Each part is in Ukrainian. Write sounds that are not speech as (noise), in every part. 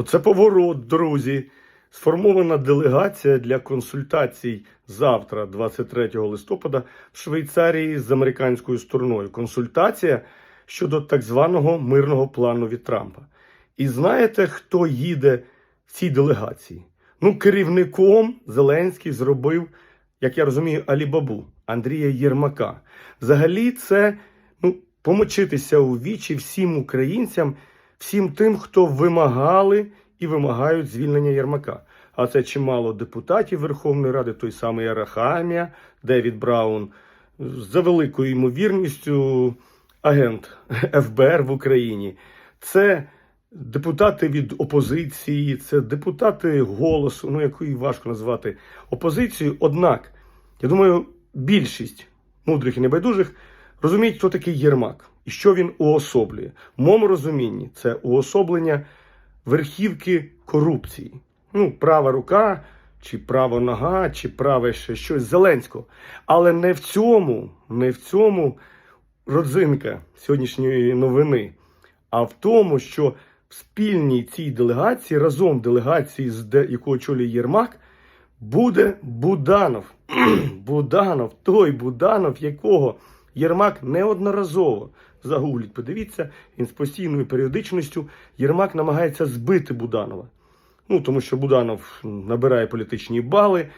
Оце поворот, друзі. Сформована делегація для консультацій завтра, 23 листопада, в Швейцарії з американською стороною. Консультація щодо так званого мирного плану від Трампа. І знаєте, хто їде в цій делегації? Ну, керівником Зеленський зробив, як я розумію, Алібабу Андрія Єрмака. Взагалі, це ну, помочитися у вічі всім українцям, всім тим, хто вимагали і вимагають звільнення Єрмака. А це чимало депутатів Верховної Ради, той самий Арахамія, Девід Браун, за великою ймовірністю агент ФБР в Україні. Це депутати від опозиції, це депутати голосу, ну якої важко назвати опозицією. Однак, я думаю, більшість мудрих і небайдужих розуміють, хто такий Єрмак і що він уособлює. В моєму розумінні це уособлення верхівки корупції. Ну, права рука, чи права нога, чи праве ще щось Зеленського. Але не в цьому, не в цьому родзинка сьогоднішньої новини, а в тому, що в спільній цій делегації, разом делегації, з яку очолює Єрмак, буде Буданов. (clears throat) Буданов, той Буданов, якого Єрмак неодноразово загугліть. Подивіться, він з постійною періодичністю Єрмак намагається збити Буданова. Ну, тому що Буданов набирає політичні бали.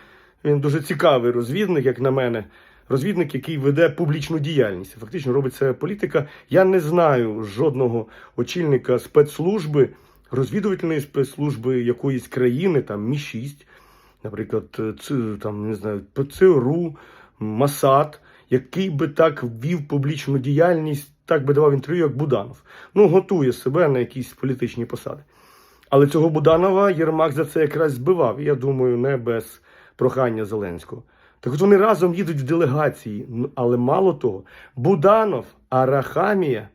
Він дуже цікавий розвідник, як на мене. Розвідник, який веде публічну діяльність. Фактично робить це політика. Я не знаю жодного очільника спецслужби, розвідувальної спецслужби якоїсь країни, там Мі 6 наприклад, там не знаю, ЦРУ, Масад, який би так вів публічну діяльність, так би давав інтерв'ю, як Буданов. Ну, готує себе на якісь політичні посади. Але цього Буданова Єрмак за це якраз збивав. Я думаю, не без прохання Зеленського. Так от вони разом їдуть в делегації. Але мало того, Буданов, Арахамія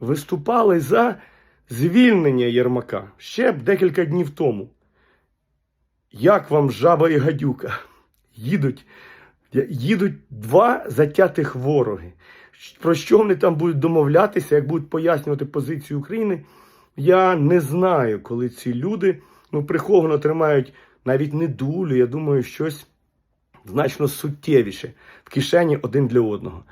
виступали за звільнення Єрмака ще б декілька днів тому. Як вам жаба і гадюка? Їдуть, їдуть два затятих вороги. Про що вони там будуть домовлятися, як будуть пояснювати позицію України? Я не знаю, коли ці люди ну, приховано тримають навіть не дулю, я думаю, щось значно суттєвіше в кишені один для одного.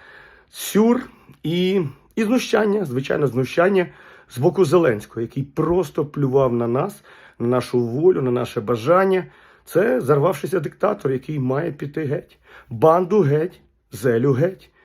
Сюр і, і знущання, звичайно, знущання з боку Зеленського, який просто плював на нас, на нашу волю, на наше бажання. Це зарвавшися диктатор, який має піти геть. Банду геть, зелю геть.